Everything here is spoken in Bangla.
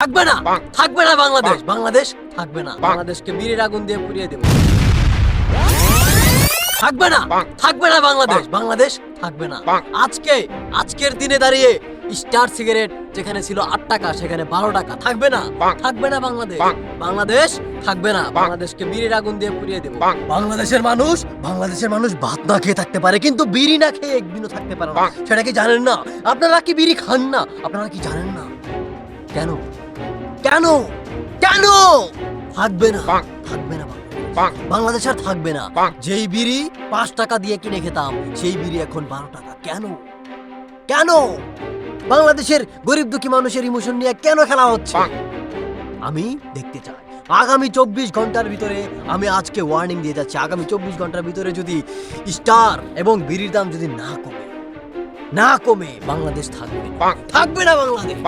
থাকবে না। থাকবে না বাংলাদেশ। বাংলাদেশ থাকবে না। বাংলাদেশকে বীরের আগুন দিয়ে পুড়িয়ে দেব। থাকবে না। থাকবে না বাংলাদেশ। বাংলাদেশ থাকবে না। আজকে আজকের দিনে দাঁড়িয়ে স্টার সিগারেট যেখানে ছিল আট টাকা সেখানে বারো টাকা। থাকবে না। থাকবে না বাংলাদেশ। বাংলাদেশ থাকবে না। বাংলাদেশকে বীরের আগুন দিয়ে পুড়িয়ে দেব। বাংলাদেশের মানুষ বাংলাদেশের মানুষ ভাত না খেয়ে থাকতে পারে কিন্তু বিড়ি না খেয়ে একদিনও থাকতে পারে না। সেটা কি জানেন না? আপনারা কি বিড়ি খান না? আপনারা কি জানেন না? কেন? কেন? কেন? থাকবে না। থাকবে না বাংলাদেশ। আর থাকবে না। যেই বিড়ি পাঁচ টাকা দিয়ে কিনে খেতাম সেই বিড়ি এখন বারো টাকা। কেন? কেন? বাংলাদেশের গরিব দুঃখী মানুষের ইমোশন নিয়ে কেন খেলা হচ্ছে? আমি দেখতে চাই। আগামী চব্বিশ ঘণ্টার ভিতরে আমি আজকে ওয়ার্নিং দিয়ে যাচ্ছি। আগামী চব্বিশ ঘণ্টার ভিতরে যদি স্টার এবং বিড়ির দাম যদি না কমে না কমে বাংলাদেশ থাকবে। থাকবে না বাংলাদেশ।